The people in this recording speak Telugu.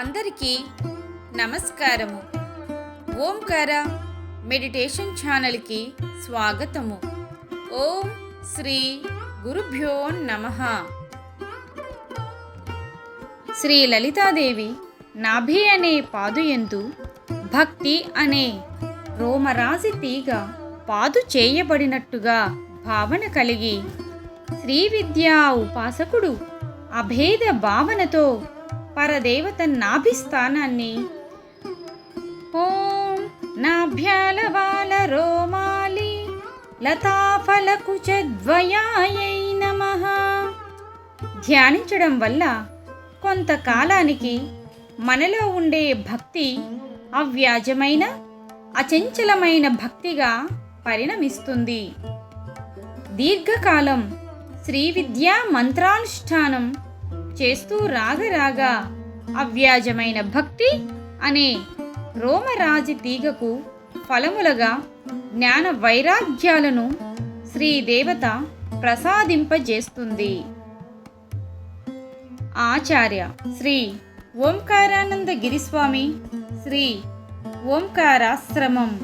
అందరికీ నమస్కారము. ఓంకార మెడిటేషన్ ఛానల్కి స్వాగతము. ఓం శ్రీ గురుభ్యో నమ. శ్రీ లలితాదేవి నాభి అనే పాదుయందు భక్తి అనే రోమరాజి తీగ పాదు చేయబడినట్టుగా భావన కలిగి శ్రీ విద్యా ఉపాసకుడు అభేద భావనతో పరదేవత నాభిస్థానాన్ని ఓం నాభ్యాలవాల రోమాలి లతాఫలకుచద్వయాయై నమః. ధ్యానించడం వల్ల కొంతకాలానికి మనలో ఉండే భక్తి అవ్యాజమైన అచంచలమైన భక్తిగా పరిణమిస్తుంది. దీర్ఘకాలం శ్రీ విద్యా మంత్రానుష్ఠానం చేస్తూ రాగరాగా అవ్యాజమైన భక్తి అనే రోమరాజి తీగకు ఫలములుగా జ్ఞాన వైరాగ్యాలను శ్రీదేవత ప్రసాదింపజేస్తుంది. ఆచార్య శ్రీ ఓంకారానంద గిరిస్వామి శ్రీ ఓంకారాశ్రమం.